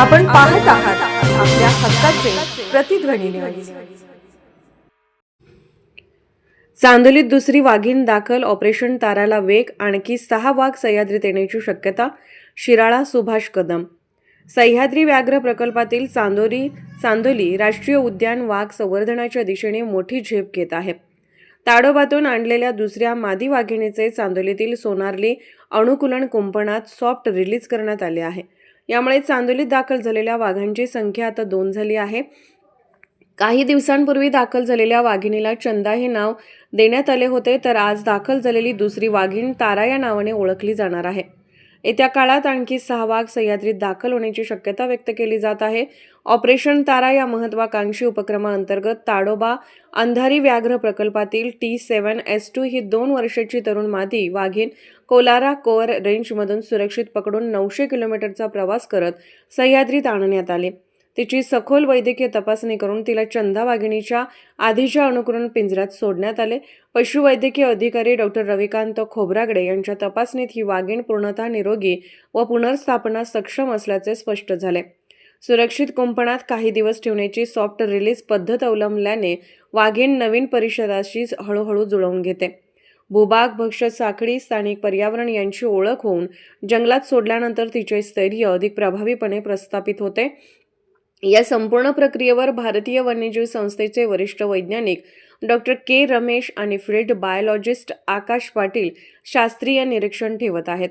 आपण पाहत आहात आपल्या हक्काचे प्रतिध्वनी चांदोलीत दुसरी वाघीण दाखल ऑपरेशन ताराला वेग आणखी सहा वाघ सह्याद्रीत येण्याची शक्यता शिराळा सुभाष कदम. सह्याद्री व्याघ्र प्रकल्पातील चांदोरी चांदोली राष्ट्रीय उद्यान वाघ संवर्धनाच्या दिशेने मोठी झेप घेत आहे. ताडोबातून आणलेल्या दुसऱ्या मादी वाघिणीचे चांदोलीतील सोनारली अणुकुलन कुंपणात सॉफ्ट रिलीज करण्यात आले आहे. यामुळे चांदोलीत दाखल झालेल्या वाघांची संख्या आता दोन झाली आहे. काही दिवसांपूर्वी दाखल झालेल्या वाघिणीला चंदा हे नाव देण्यात आले होते तर आज दाखल झालेली दुसरी वाघीण तारा या नावाने ओळखली जाणार आहे. येत्या काळात आणखी सहा वाघ सह्याद्रीत दाखल होण्याची शक्यता व्यक्त केली जात आहे. ऑपरेशन तारा या महत्वाकांक्षी उपक्रमाअंतर्गत ताडोबा अंधारी व्याघ्र प्रकल्पातील टी सेवन एस टू ही दोन वर्षाची तरुण मादी वाघीण कोलारा कोअर रेंजमधून सुरक्षित पकडून नऊशे किलोमीटरचा प्रवास करत सह्याद्रीत आणण्यात आली. तिची सखोल वैद्यकीय तपासणी करून तिला चंदा वाघिणीच्या आधीच्या अनुकरण पिंजऱ्यात सोडण्यात आले. पशुवैद्यकीय अधिकारी डॉक्टर रविकांत खोब्रागडे यांच्या तपासणीत ही वाघीण पूर्णतः निरोगी व पुनर्स्थापना सक्षम असल्याचे स्पष्ट झाले. सुरक्षित कुंपणात काही दिवस ठेवण्याची सॉफ्ट रिलीज पद्धत अवलंबल्याने वाघीण नवीन परिषदाशी हळूहळू जुळवून घेते. भूभाग भक्ष्य साखळी स्थानिक पर्यावरण यांची ओळख होऊन जंगलात सोडल्यानंतर तिचे स्थैर्य अधिक प्रभावीपणे प्रस्थापित होते. या संपूर्ण प्रक्रियेवर भारतीय वन्यजीव संस्थेचे वरिष्ठ वैज्ञानिक डॉक्टर के. रमेश आणि फील्ड बायोलॉजिस्ट आकाश पाटील शास्त्रीय निरीक्षण ठेवत आहेत.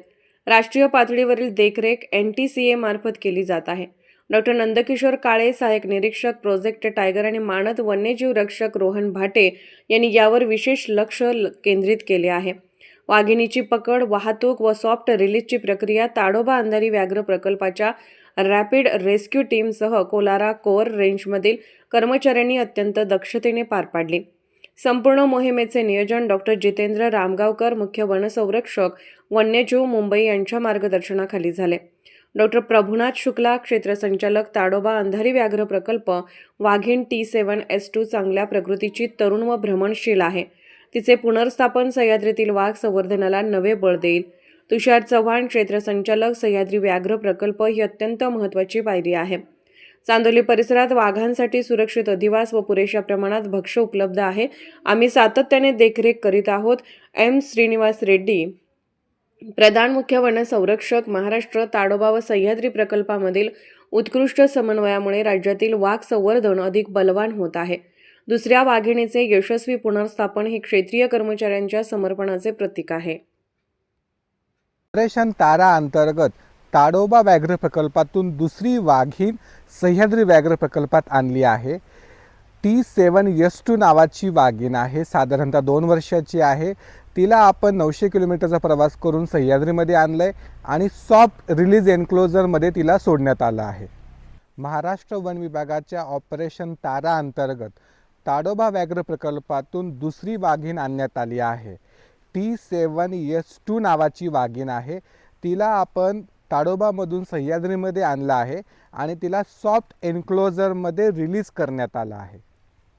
राष्ट्रीय पातळीवरील देखरेख एन टी सी ए मार्फत केली जात आहे. डॉक्टर नंदकिशोर काळे सहाय्यक निरीक्षक प्रोजेक्ट टायगर आणि मानद वन्यजीव रक्षक रोहन भाटे यांनी यावर विशेष लक्ष ल- केंद्रित केले आहे. वाघिणीची पकड वाहतूक व सॉफ्ट रिलीजची प्रक्रिया ताडोबा अंधारी व्याघ्र प्रकल्पाच्या रॅपिड रेस्क्यू टीमसह कोलारा कोअर रेंजमधील कर्मचाऱ्यांनी अत्यंत दक्षतेने पार पाडली. संपूर्ण मोहिमेचे नियोजन डॉक्टर जितेंद्र रामगावकर मुख्य वनसंरक्षक वन्यजीव मुंबई यांच्या मार्गदर्शनाखाली झाले. डॉक्टर प्रभुनाथ शुक्ला क्षेत्रसंचालक ताडोबा अंधारी व्याघ्र प्रकल्प वाघीण टी सेवन एस टू चांगल्या प्रकृतीची तरुण व भ्रमणशील आहे. तिचे पुनर्स्थापन सह्याद्रीतील वाघ संवर्धनाला नवे बळ देईल. तुषार चव्हाण क्षेत्र संचालक सह्याद्री व्याघ्र प्रकल्प ही अत्यंत महत्त्वाची पायरी आहे. चांदोली परिसरात वाघांसाठी सुरक्षित अधिवास व पुरेशा प्रमाणात भक्ष्य उपलब्ध आहे. आम्ही सातत्याने देखरेख करीत आहोत. एम. श्रीनिवास रेड्डी प्रधान मुख्य वन संरक्षक महाराष्ट्र ताडोबा व सह्याद्री प्रकल्पामधील उत्कृष्ट समन्वयामुळे राज्यातील वाघ संवर्धन अधिक बलवान होत आहे. दुसऱ्या वाघिणीचे यशस्वी पुनर्स्थापन हे क्षेत्रीय कर्मचाऱ्यांच्या समर्पणाचे प्रतीक आहे. ऑपरेशन तारा अंतर्गत ताडोबा व्याघ्र प्रकल्पातून दुसरी वाघीण सह्याद्री व्याघ्र प्रकल्पात आणली आहे. टी सेवन यस टू नावाची वाघीण आहे. साधारणतः दोन वर्षाची आहे. तिला आपण नऊशे किलोमीटरचा प्रवास करून सह्याद्रीमध्ये आणलं आहे आणि सॉफ्ट रिलीज एन्क्लोजरमध्ये तिला सोडण्यात आलं आहे. महाराष्ट्र वन विभागाच्या ऑपरेशन तारा अंतर्गत ताडोबा व्याघ्र प्रकल्पातून दुसरी वाघीण आणण्यात आली आहे. टी सेवन एस टू नावाची वाघीण आहे. तिला आपण ताडोबामधून सह्याद्रीमध्ये आणलं आहे आणि तिला सॉफ्ट एन्क्लोजरमध्ये रिलीज करण्यात आलं आहे.